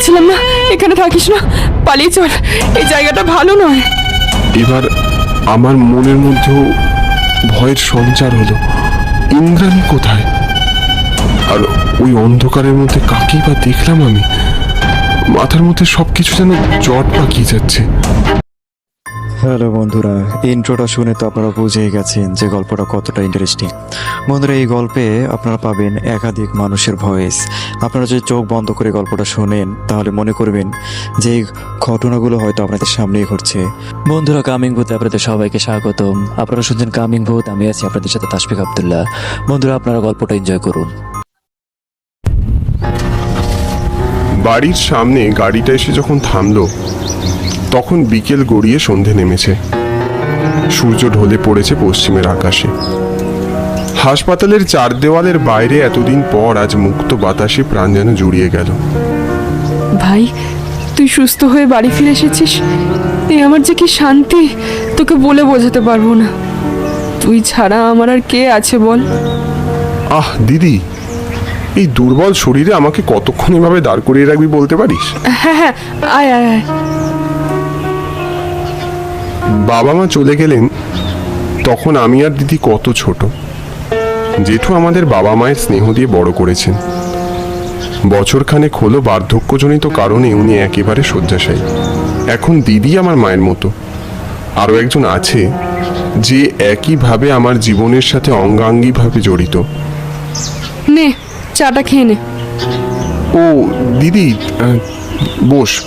বলছিলাম না, এখানে থাকিস না। পালিয়ে চল, এই জায়গাটা ভালো নয়। এবার আমার মনের মধ্যেও ভয়ের সঞ্চার হলো। ইন্দ্রাণী কোথায়? আর ওই অন্ধকারের মধ্যে কাকেই বা দেখলাম আমি? মাথার মধ্যে সব কিছু যেন জট পাকিয়ে যাচ্ছে। হ্যালো বন্ধুরা ইন্ট্রোটা শুনে তো আপনারা বুঝেই গেছেন যে গল্পটা কতটা ইন্টারেস্টিং বন্ধুরা এই গল্পে আপনারা পাবেন একাধিক মানুষের ভয়েস আপনারা যদি চোখ বন্ধ করে গল্পটা শোনেন তাহলে মনে করবেন যে এই ঘটনাগুলো হয়তো আপনাদের সামনেই ঘটছে। বন্ধুরা কামিং ভূতে আপনাদের সবাইকে স্বাগতম। আপনারা শুনছেন কামিং ভূত আমি আছি আপনাদের সাথে তাসফিক আবদুল্লাহ। বন্ধুরা আপনারা গল্পটা এনজয় করুন। বাড়ির সামনে গাড়িটা এসে যখন থামলো তখন বিকেল গড়িয়ে সন্ধে নেমেছে। সূর্য ঢলে পড়েছে পশ্চিমের আকাশে। হাসপাতালের চার দেওয়ালের বাইরে এতদিন পর আজ মুক্ত বাতাসে প্রাণ যেন জুড়িয়ে গেল। ভাই তুই সুস্থ হয়ে বাড়ি ফিরে এসেছিস? এ আমার যে কি শান্তি তোকে বলে বোঝাতে পারব না। তুই ছাড়া আমার আর কে আছে বল? আহ দিদি এই দুর্বল শরীরে আমাকে কতক্ষণ এভাবে দাঁড় করিয়ে রাখবি বলতে পারিস? হ্যাঁ হ্যাঁ আয় আয় আয়। বাবা মা চলে গেলেন তখন আমি আর দিদি কত ছোট। জেঠু আমাদের বাবা মায়ের স্নেহ দিয়ে বড় করেছেন। বছরখানেক হলো বার্ধক্যজনিত কারণে উনি একেবারে শয্যাশায়ী। এখন দিদি আমার মায়ের মতো। আরও একজন আছে যে একইভাবে আমার জীবনের সাথে অঙ্গাঙ্গিভাবে জড়িত। নে চাটা খেয়ে নে। ও দিদি বস।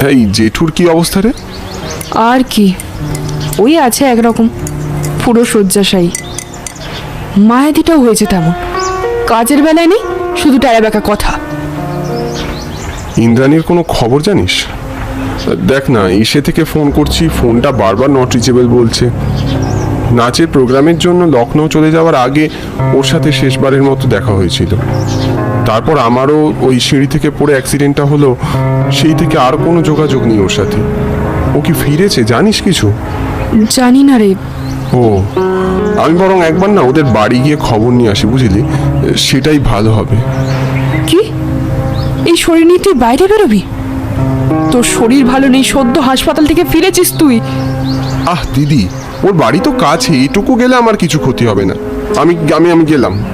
এই জেঠুর কি অবস্থা রে? আর কি? ওই আছে একরকম, পুরো শয্যাশায়ী। মায়াদিটাও হয়েছে তেমন। কাজের বেলায় নেই, শুধু ট্যারাবেকা কথা। ইন্দ্রাণীর কোনো খবর জানিস? দেখ না, ইসে থেকে ফোন করছি, ফোনটা বারবার নট রিচেবল বলছে। নাচের প্রোগ্রামের জন্য লখনৌ চলে যাওয়ার আগে ওর সাথে শেষবারের মতো দেখা হয়েছিল। তারপর আমারও ওই সিঁড়ি থেকে পড়ে অ্যাক্সিডেন্টটা হলো, সেই থেকে আর কোনো যোগাযোগ নেই ওর সাথে। ও কি ফিরেছে? জানিস কিছু? জানি না রে। ও আমি বরং একবার না ওদের বাড়ি গিয়ে খবর নিয়ে আসি বুঝলি? সেটাই ভালো হবে। কি? এই শরীর নিয়ে তুই বাইরে বেরোবি? তোর শরীর ভালো নেই সদ্য হাসপাতাল থেকে ফিরেছিস তুই। আহ দিদি ওর বাড়ি তো কাছে এইটুকু গেলে আমার কিছু ক্ষতি হবে না। আমি আমি আমি গেলাম।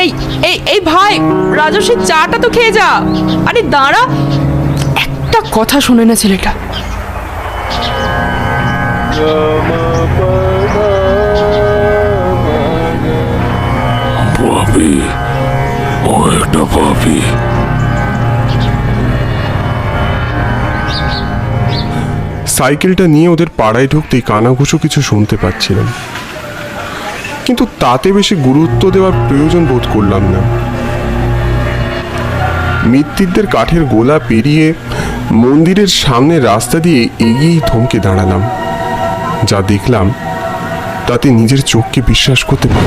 এই এই এই ভাই রাজস্বী চাটা তো খেয়ে যা। আরে দাঁড়া। একটা কথা শোনে না ছেলেটা। সাইকেলটা নিয়ে ওদের পাড়ায় ঢুকতেই কানাঘুষো কিছু শুনতে পাচ্ছিলাম কিন্তু তাতে বেশি গুরুত্ব দেওয়ার প্রয়োজন বোধ করলাম না। মৃত্যুদের কাঠের গোলা পেরিয়ে মন্দিরের সামনে রাস্তা দিয়ে এগিয়েই থমকে দাঁড়ালাম। যা দেখলাম, তাতে নিজের চোখকে বিশ্বাস করতে না।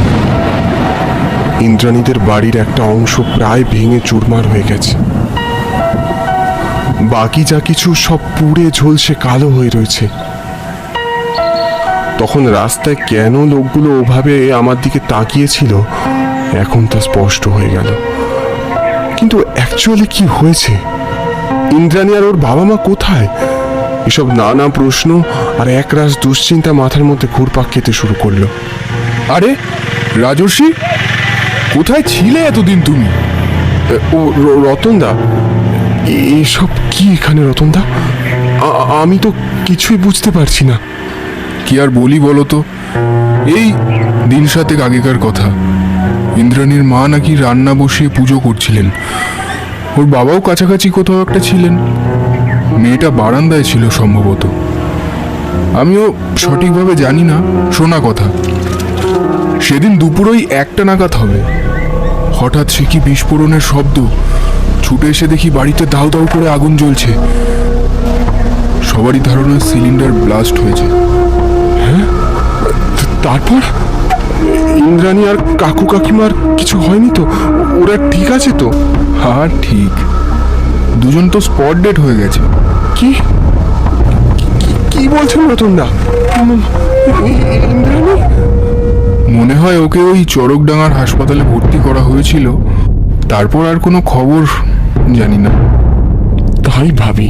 ইন্দ্রাণীদের বাড়ির একটা অংশ প্রায় ভেঙে চুরমার হয়ে গেছে। বাকি যা কিছু সব পুড়ে ঝলসে কালো হয়ে রয়েছে। তখন রাস্তায় কেন লোকগুলো ওভাবে আমার দিকে তাকিয়েছিল, এখন তা স্পষ্ট হয়ে গেল। কিন্তু অ্যাকচুয়ালি কি হয়েছে? ইন্দ্রাণী আর ওর বাবা মা কোথায়? এসব নানা প্রশ্ন আর একরাশ দুশ্চিন্তা মাথার মধ্যে ঘুরপাক খেতে শুরু করল। আরে, রাজর্ষি, কোথায় ছিলে এতদিন তুমি? ও রতনদা এসব কি এখানে রতনদা? আমি তো কিছুই বুঝতে পারছি না। কি আর বলি বলো তো? এই দিন সাতেক আগেকার কথা। ইন্দ্রাণীর মা নাকি রান্না বসিয়ে পুজো করছিলেন। ওর বাবাও কাছাকাছি কোথাও একটা ছিলেন। মেয়েটা বারান্দায় ছিল সম্ভবত। আমিও সঠিকভাবে জানি না, শোনা কথা। সেদিন দুপুরই একটা নাগাদ হবে। হঠাৎ সে কি বিস্ফোরণের শব্দ? ছুটে এসে দেখি বাড়িতে দাউ দাউ করে আগুন জ্বলছে। সবারই ধারণা সিলিন্ডার ব্লাস্ট হয়েছে। হ্যাঁ? তারপর? ইন্দ্রাণী আর কাকু কাকিমার কিছু হয়নি তো? ওরা ঠিক আছে তো? হ্যাঁ ঠিক। দুজন তো স্পট ডেট হয়ে গেছে। কি? কি- বলছেন রতনদা ইন্দ্রাণী মনে হয় ওকে ওই চরকডাঙ্গার হাসপাতালে ভর্তি করা হয়েছিল। তারপর আর কোনো খবর জানি না। ভাই ভাবি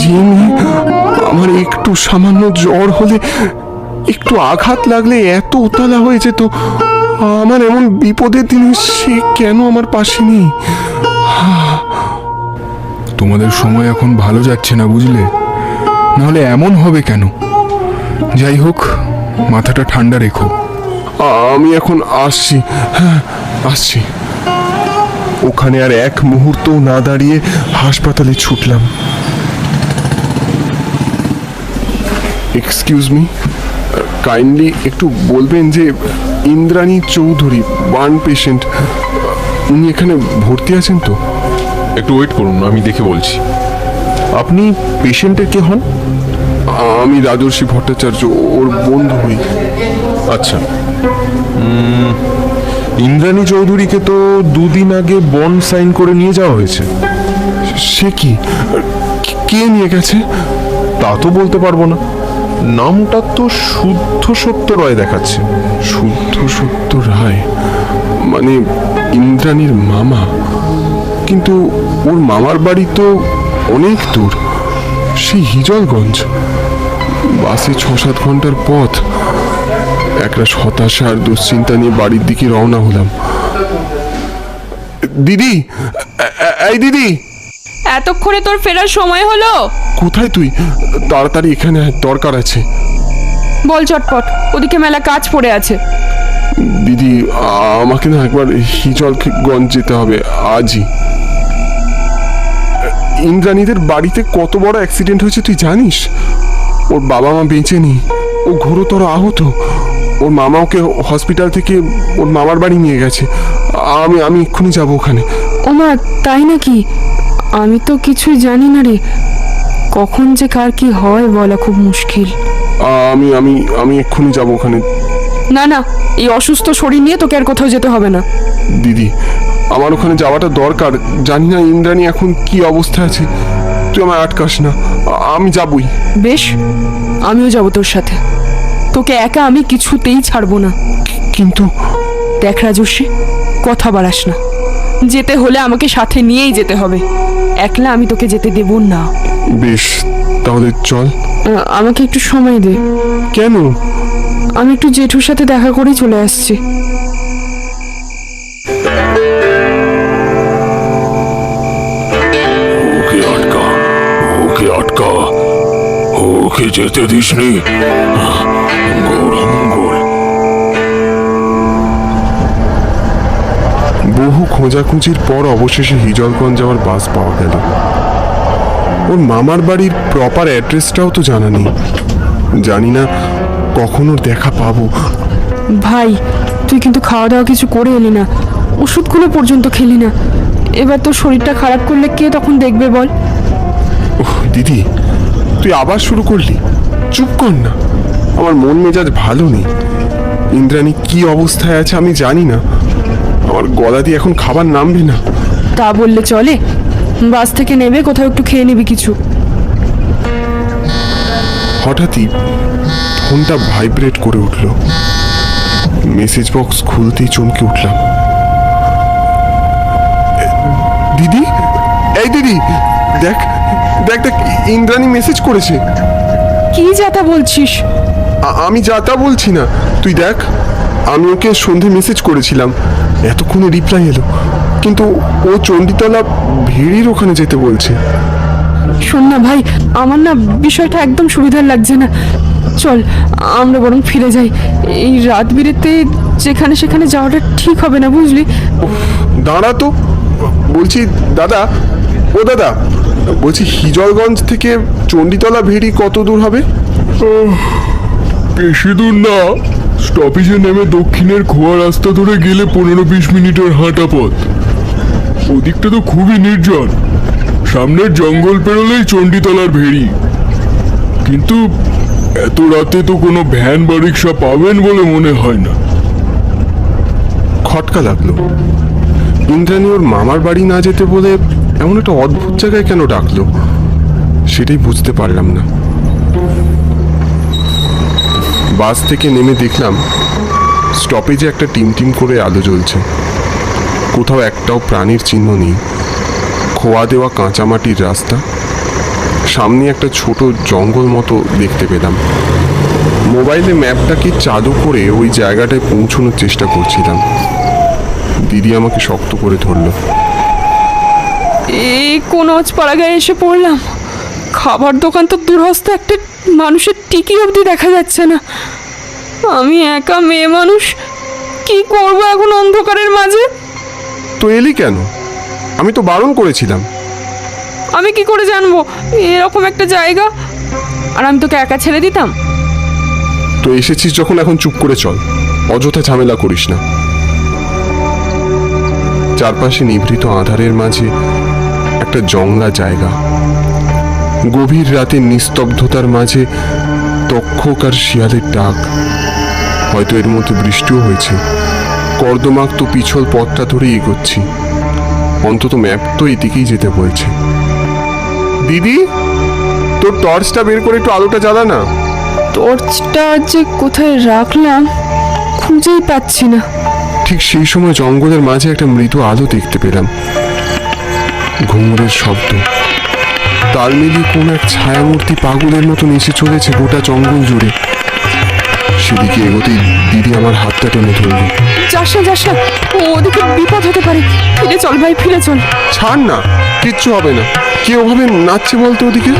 যে আমার একটু সামান্য জ্বর হলে একটু আঘাত লাগলে এত উতলা হয়ে যেত। আমার এমন বিপদের দিনে সে কেন আমার পাশে নেই? তোমাদের সময় এখন ভালো যাচ্ছে না বুঝলে? নাহলে এমন হবে কেন? যাই হোক, মাথাটা ঠান্ডা রেখো। আমি এখন আসছি হ্যাঁ আসছি। ওখানে আর এক মুহূর্ত না দাঁড়িয়ে হাসপাতালে ছুটলাম। এক্সকিউজ মি কাইন্ডলি একটু বলবেন যে ইন্দ্রাণী চৌধুরী বার্ন পেশেন্ট উনি এখানে ভর্তি আছেন তো? একটু ওয়েট করুন আমি দেখে বলছি। আপনি পেশেন্টের কে হন? আমি রাজর্ষি ভট্টাচার্য ওর বন্ধু হই। আচ্ছা। ইন্দ্রাণী চৌধুরীকে তো দুদিন আগে বন্ড সাইন করে নিয়ে যাওয়া হয়েছে। সে কি? কে নিয়ে গেছে? তা তো বলতে পারব না। নামটা তো শুদ্ধ সত্য রায় দেখাচ্ছে। শুদ্ধ সত্য রায়? মানে ইন্দ্রাণীর মামা। কিন্তু ওর মামার বাড়ি তো অনেক দূর। সেই হিজলগঞ্জ। বাসে ছ সাত ঘণ্টার পথ। একটা হতাশা আর দুশ্চিন্তা নিয়ে বাড়ির দিকে রওনা হলাম। দিদি এই দিদি! এতক্ষণে তোর ফেরার সময় হলো? কোথায় তুই? তাড়াতাড়ি এখানে দরকার আছে। বল চটপট ওদিকে মেলা কাজ পড়ে আছে। দিদি আমাকে না একবার হিজলগঞ্জ যেতে হবে আজই। ইন্দ্রাণীদের বাড়িতে কত বড় অ্যাক্সিডেন্ট হয়েছে তুই জানিস? ওর বাবা মা বেঁচে নেই ও ঘোরতর আহত ওর মামা ওকে হসপিটাল থেকে ওর মামার বাড়ি নিয়ে গেছে। আমি আমি এক্ষুনি যাব ওখানে। ওমা তাই নাকি? আমি তো কিছুই জানি না রে। কখন যে কার কি হয় বলা খুব মুশকিল। আমি আমি আমি এক্ষুনি যাব ওখানে। না না এই অসুস্থ শরীর নিয়ে তোকে আর কোথাও যেতে হবে না। দিদি আমার ওখানে যাওয়াটা দরকার। জানি না ইন্দ্রাণী এখন কি অবস্থায় আছে। তুই আমায় আটকাস না। আমি যাবই। বেশ আমিও যাব তোর সাথে। তোকে একা আমি কিছুতেই ছাড়বো না। কিন্তু দেখ রাজস্বী কথা বাড়াস না। যেতে হলে আমাকে সাথে নিয়েই যেতে হবে। একলা আমি তোকে যেতে দেব না। বেশ তাহলে চল। আমাকে একটু সময় দে। কেন? আমি একটু জেঠুর সাথে দেখা করেই চলে আসছি। ওকে যেতে দিসনি। গৌরমঙ্গল বহু খোঁজাখুঁজির পর অবশেষে হিজলগঞ্জ যাওয়ার বাস পাওয়া গেল। ওর মামার বাড়ির প্রপার অ্যাড্রেসটাও তো জানা নেই। জানি না কখন ওর দেখা পাবো। ভাই তুই কিন্তু খাওয়া দাওয়া কিছু করে এলি না। ওষুধগুলো পর্যন্ত খেলি না। এবার তোর শরীরটা খারাপ করলে কে তখন দেখবে বল? দিদি তুই আবার শুরু করলি? চুপ কর না। আমার মন মেজাজ ভালো নেই। ইন্দ্রাণী কি অবস্থায় আছে আমি জানি না। আমার গলা দিয়ে এখন খাবার নামবে না। তা বললে চলে। বাস থেকে নেবে কোথাও একটু খেয়ে নিবি কিছু। হঠাৎই ফোনটা ভাইব্রেট করে উঠল। মেসেজ বক্স খুলতেই চমকে উঠলাম। দিদি? এই দিদি দেখ দেখ দেখ ইন্দ্রাণী মেসেজ করেছে। কি যাতা বলছিস? আমি যা তা বলছি না। তুই দেখ আমি ওকে সন্ধে মেসেজ করেছিলাম। এতক্ষণে রিপ্লাই এলো। কিন্তু ও চণ্ডীতলা ভেড়ির ওখানে যেতে বলছে। শোন না ভাই আমার না বিষয়টা একদম সুবিধার লাগছে না। চল আমরা বরং ফিরে যাই। এই রাত বিরেতে যেখানে সেখানে যাওয়াটা ঠিক হবে না বুঝলি? দাঁড়া তো। বলছি দাদা ও দাদা বলছি হিজরগঞ্জ থেকে চণ্ডীতলা ভেড়ি কত দূর হবে? বেশি দূর না। স্টপেজে নেমে দক্ষিণের খোয়া রাস্তা ধরে গেলে পনেরো বিশ মিনিটের হাঁটা পথ। ওদিকটা তো খুবই নির্জন। সামনের জঙ্গল পেরোলেই চণ্ডীতলার ভেড়ি। কিন্তু এত রাতে তো কোনো ভ্যান বা রিক্সা পাবেন বলে মনে হয় না। খটকা লাগল। ইন্দ্রাণী ওর মামার বাড়ি না যেতে বলে এমন একটা অদ্ভুত জায়গায় কেন ডাকলো? সেটাই বুঝতে পারলাম না। বাস থেকে নেমে দেখলাম, স্টপেজে একটা টিম টিম করে আলো জ্বলছে। কোথাও একটাও প্রাণীর চিহ্ন নেই। খোয়া দেওয়া কাঁচামাটির রাস্তা। সামনে একটা ছোট জঙ্গল মতো দেখতে পেলাম। মোবাইলে ম্যাপটাকে চালু করে ওই জায়গাটায় পৌঁছানোর চেষ্টা করছিলাম। দিদি আমাকে শক্ত করে ধরলো। এই কোন পাড়াগায় এসে পড়লাম। খাবার দোকান তো দূরস্থ একটা মানুষের টিকি অবধি দেখা যাচ্ছে না। আমি একা মেয়ে মানুষ কি করব এখন অন্ধকারের মাঝে? তো এলি কেন? আমি তো বারণ করেছিলাম। আমি কি করে জানব? এরকম একটা জায়গা? আর আমি তোকে একা ছেড়ে দিতাম? তো এসেছিস যখন এখন চুপ করে চল। অযথা ঝামেলা করিস না। চারপাশে নিভৃত আধারের মাঝে একটা জংলা জায়গা। গভীর রাতের নিস্তব্ধতার মাঝে তক্ষক আর শিয়ালের ডাক। হয়তো এর মধ্যে বৃষ্টিও হয়েছে। কর্দমাক্ত পিছল পথটা ধরে এগোচ্ছি। অন্তত ম্যাপ তো এদিকেই যেতে বলছে। দিদি তোর টর্চটা বের করে একটু আলোটা জ্বালা না। টর্চটা যে কোথায় রাখলাম খুঁজেই পাচ্ছি না। ঠিক সেই সময় জঙ্গলের মাঝে একটা মৃদু আলো দেখতে পেলাম। ঘুঙুরের শব্দ। তাল মিলিয়ে কোন এক ছায়ামূর্তি পাগলের মতো নিচে চলেছে গোটা জঙ্গল জুড়ে। সেদিকে এগোতেই দিদি আমার হাতটা টেনে ধরল। যাস না যাস না ওদিকে বিপদ হতে পারে। ফিরে চল ভাই ফিরে চল। ছাড় না কিচ্ছু হবে না। কে ওভাবে নাচছে বলতো ওদিকে?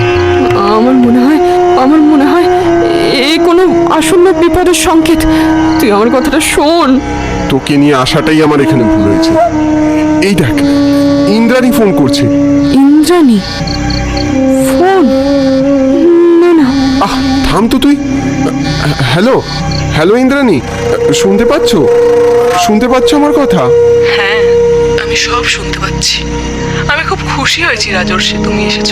আমার মনে হয় আমার মনে হয় এ কোনো আসন্ন বিপদের সংকেত। তুই আমার কথাটা শোন। তোকে নিয়ে আসাটাই আমার এখানে ভুল হয়েছে। এই দেখ ইন্দ্রাণী ফোন করছে। ইন্দ্রাণী? ফোন? না না। আহ থাম তো তুই। হ্যালো হ্যালো ইন্দ্রাণী শুনতে পাচ্ছ? শুনতে পাচ্ছ আমার কথা? হ্যাঁ আমি সব শুনতে পাচ্ছি। আমি খুব খুশি হয়েছি রাজর্ষি তুমি এসেছ।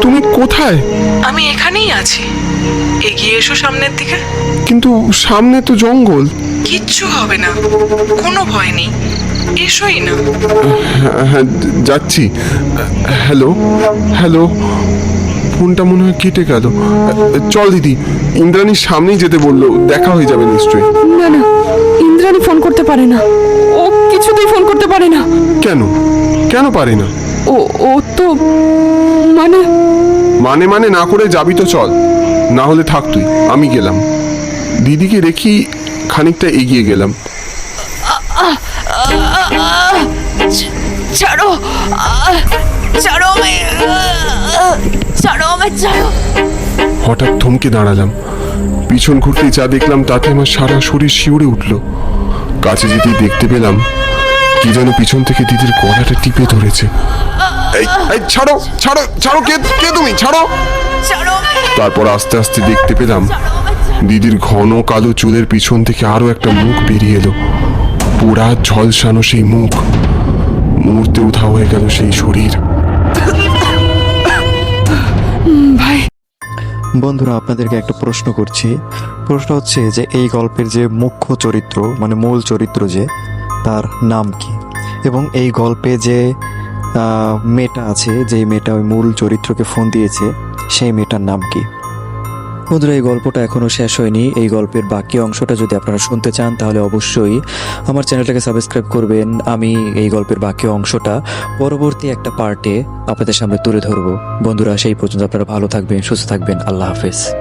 তুমি কোথায়? আমি এখানেই আছি। এগিয়ে এসো সামনের দিকে। কিন্তু সামনে তো জঙ্গল। কিচ্ছু হবে না। কোনো ভয় নেই। এসোই না। হ্যাঁ, হ্যাঁ যাচ্ছি। হ্যালো হ্যালো ফোনটা মনে হয় কেটে গেল। চল দিদি ইন্দ্রাণীর সামনেই যেতে বলল দেখা হয়ে যাবে নিশ্চয়ই। না না ইন্দ্রাণী ফোন করতে পারে না। ও কিছুতেই ফোন করতে পারে না। কেন? কেন পারে না? ও ও তো মানে? মানে মানে না করে যাবি তো চল। না হলে থাক তুই আমি গেলাম। দিদিকে রেখি খানিকটা এগিয়ে গেলাম। ছাড়ো। ছাড়ো আমায় ছাড়ো আমায় ছাড়ো। হঠাৎ থমকে দাঁড়ালাম। পিছন ঘুরতে যা দেখলাম তাতে আমার সারা শরীর শিউরে উঠল। কাছে যেতেই দেখতে পেলাম কি যেন পিছন থেকে দিদির গলাটা টিপে ধরেছে। ছাড়ো ছাড়ো ছাড়ো কে কে তুমি? ছাড়ো। ছাড়ো তারপর আস্তে আস্তে দেখতে পেলাম দিদির ঘন কালো চুলের পিছন থেকে আরও একটা মুখ বেরিয়ে এলো। পোড়া ঝলসানো সেই মুখ। মুহূর্তে উধাও হয়ে গেল সেই শরীর। ভাই। বন্ধুরা আপনাদেরকে একটা প্রশ্ন করছি। প্রশ্ন হচ্ছে যে এই গল্পের যে মুখ্য চরিত্র মানে মূল চরিত্র যে তার নাম কি? এবং এই গল্পে যে আহ, মেয়েটা আছে যেই মেয়েটা ওই মূল চরিত্রকে ফোন দিয়েছে সেই মেয়েটার নাম কি? বন্ধুরা এই গল্পটা এখনও শেষ হয়নি। এই গল্পের বাকি অংশটা যদি আপনারা শুনতে চান, তাহলে অবশ্যই আমার চ্যানেলটাকে সাবস্ক্রাইব করবেন। আমি এই গল্পের বাকি অংশটা পরবর্তী একটা পার্টে আপনাদের সামনে তুলে ধরবো। বন্ধুরা, সেই পর্যন্ত আপনারা ভালো থাকবেন, সুস্থ থাকবেন। আল্লাহ হাফেজ।